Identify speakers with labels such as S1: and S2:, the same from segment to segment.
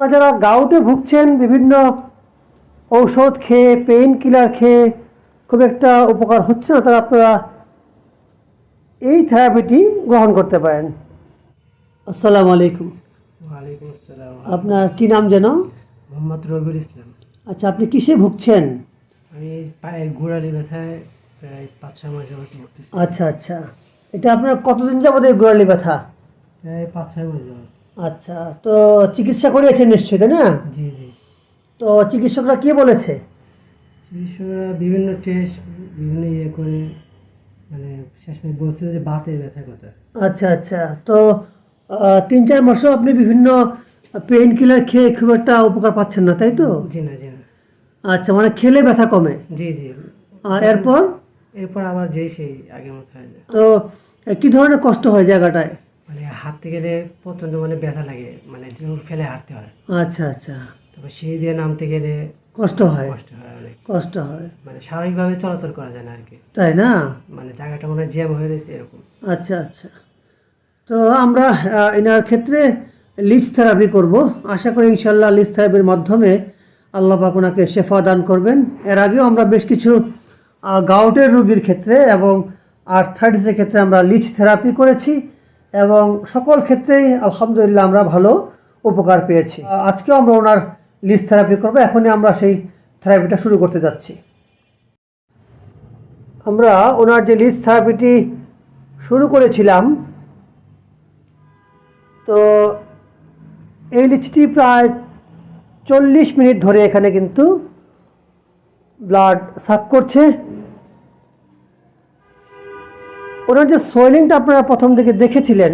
S1: আপনারা যারা গাউটে ভুগছেন বিভিন্ন ঔষধ খেয়ে পেইন কিলার খেয়ে খুব একটা উপকার হচ্ছে না তারা আপনারা এই থেরাপিটি গ্রহণ করতে পারেন। আসসালামু আলাইকুম।
S2: ওয়ালাইকুম আসসালাম।
S1: আপনার কি নাম যেন?
S2: মোহাম্মদ রবিউল ইসলাম।
S1: আচ্ছা আপনি কিসে ভুগছেন?
S2: আমি পায়ের গোড়ালি ব্যথায় প্রায় পাঁচ ছয় মাস যাবত ভুগতেছি।
S1: আচ্ছা আচ্ছা। এটা আপনার কতদিন যাবত এই গোড়ালি ব্যথা?
S2: প্রায় পাঁচ ছয় মাস যাবত।
S1: আচ্ছা তো চিকিৎসা করিয়েছেন নিশ্চয়ই তাই না?
S2: জি জি।
S1: তো চিকিৎসকরা কি বলেছে?
S2: চিকিৎসকরা বিভিন্ন টেস্ট বিভিন্ন ইয়ে করে মানে শেষমেশ বলছিল যে বাতের ব্যথার কথা।
S1: আচ্ছা আচ্ছা তো তিন চার মাসও আপনি বিভিন্ন পেইন কিলার খেয়ে খুব একটা উপকার পাচ্ছেন না তাই তো?
S2: জি না জি না।
S1: আচ্ছা মানে খেলে ব্যথা কমে।
S2: জি জি।
S1: আর এরপর?
S2: এরপর আবার যেই সেই আগের মতো হয়ে যায়।
S1: তো কি ধরনের কষ্ট হয় জায়গাটায়?
S2: মানে হাঁটতে গেলে প্রচণ্ড মানে ব্যথা লাগে মানে জোর ফেলে হাঁটতে হয়।
S1: আচ্ছা আচ্ছা।
S2: তারপর সিঁড়ি দিয়ে নামতে গেলে
S1: কষ্ট হয়?
S2: কষ্ট হয় অনেক।
S1: কষ্ট হয়।
S2: মানে স্বাভাবিকভাবে চলাচল করা যায় না আর কি
S1: তাই না?
S2: মানে জায়গাটা মনে হয় জ্যাম হয়ে রয়েছে এরকম।
S1: আচ্ছা আচ্ছা। তো আমরা এনার ক্ষেত্রে লিচ থেরাপি করব। আশা করি ইনশাল্লাহ লিচ থেরাপির মাধ্যমে আল্লাহ পাক ওনাকে শেফা দান করবেন। এর আগেও আমরা বেশ কিছু গাউটের রোগীর ক্ষেত্রে এবং আর্থাইটিসের ক্ষেত্রে আমরা লিচ থেরাপি করেছি। এবং সকল ক্ষেত্রেই আলহামদুলিল্লাহ আমরা ভালো উপকার পেয়েছি। আজকেও আমরা ওনার লিচ থেরাপি করব, এখনই আমরা সেই থেরাপিটা শুরু করতে যাচ্ছি। আমরা ওনার যে লিচ থেরাপিটি শুরু করেছিলাম, তো এই লিচটি প্রায় চল্লিশ মিনিট ধরে এখানে কিন্তু ব্লাড সাক করছে। ওনার যে সোয়েলিংটা আপনারা প্রথম দিকে দেখেছিলেন,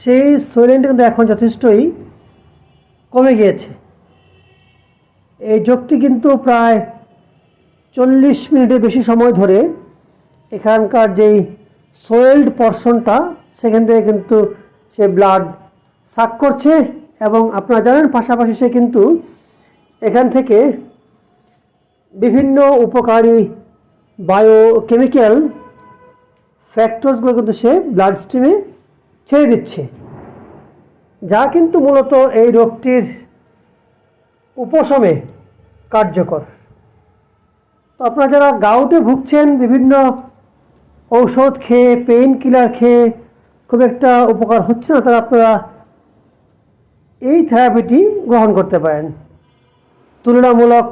S1: সেই সোয়েলিংটা কিন্তু এখন যথেষ্টই কমে গিয়েছে। এই যোগটি কিন্তু প্রায় চল্লিশ মিনিটের বেশি সময় ধরে এখানকার যেই সোয়েলড পর্শনটা সেখান থেকে কিন্তু সে ব্লাড সাক করছে এবং আপনারা জানেন পাশাপাশি সে কিন্তু এখান থেকে বিভিন্ন উপকারী বায়োকেমিক্যাল ফ্যাক্টরসগুলো কিন্তু সে ব্লাড স্ট্রিমে ছেড়ে দিচ্ছে। যা কিন্তু মূলত এই রোগটির উপশমে কার্যকর। তো আপনারা যারা গাউটে ভুগছেন, বিভিন্ন ঔষধ খেয়ে পেইন কিলার খেয়ে খুব একটা উপকার হচ্ছে না তারা আপনারা এই থেরাপিটি গ্রহণ করতে পারেন। তুলনামূলক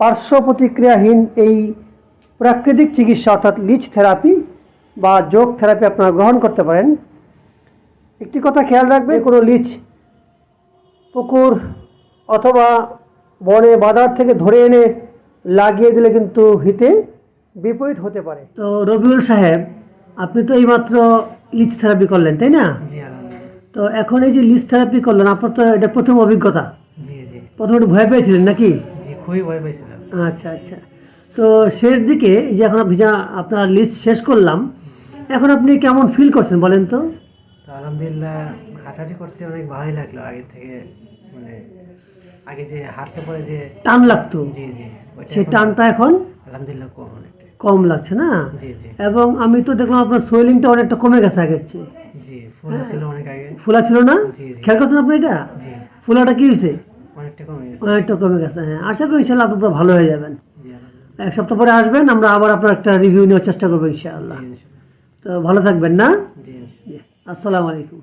S1: পার্শ্ব প্রতিক্রিয়াহীন এই প্রাকৃতিক চিকিৎসা অর্থাৎ লিচ থেরাপি বা যোগ থেরাপি আপনারা গ্রহণ করতে পারেন। একটি কথা খেয়াল রাখবে কোনো লিচ পুকুর অথবা বনে বাজার থেকে ধরে এনে লাগিয়ে দিলে কিন্তু হিতে বিপরীত হতে পারে। তো রবিউল সাহেব আপনি তো এইমাত্র লিচ থেরাপি করলেন তাই না? তো এখন এই যে লিচ থেরাপি করলেন আপনার তো এটা প্রথম অভিজ্ঞতা।
S2: জি জি।
S1: প্রথমে একটু ভয় পেয়েছিলেন নাকি?
S2: খুবই ভয় পাইছিলাম
S1: আচ্ছা আচ্ছা। তো শেষ দিকে এই যে এখন আপনি যা আপনার লিস্ট শেষ করলাম এখন আপনি কেমন ফিল করছেন বলেন তো?
S2: আলহামদুলিল্লাহ হাঁটাহাঁটি করতে অনেক ভালোই লাগল আগে থেকে মানে আগে যে হাঁটতে পরে যে
S1: টান লাগতো?
S2: জি জি
S1: সেই টানটা এখন
S2: আলহামদুলিল্লাহ কম
S1: কম লাগছে না?
S2: জি জি।
S1: এবং আমি তো দেখলাম আপনার সোয়েলিংটা অনেকটা কমে গেছে আগের চেয়ে।
S2: জি ফুল ছিল অনেক আগে।
S1: ফুলা ছিল না?
S2: জি, জি।
S1: খেয়াল করছেন আপনি এটা?
S2: জি।
S1: ফুলাটা কি হয়েছে?
S2: অনেকটা কমে গেছে।
S1: অনেকটা কমে গেছে হ্যাঁ। আশা করি ইনশাল্লাহ আপনি পুরো ভালো হয়ে যাবেন। এক সপ্তাহ পরে আসবেন আমরা আবার আপনার একটা রিভিউ নেওয়ার চেষ্টা করব ইনশাআল্লাহ। তো ভালো থাকবেন না? আসসালামু আলাইকুম।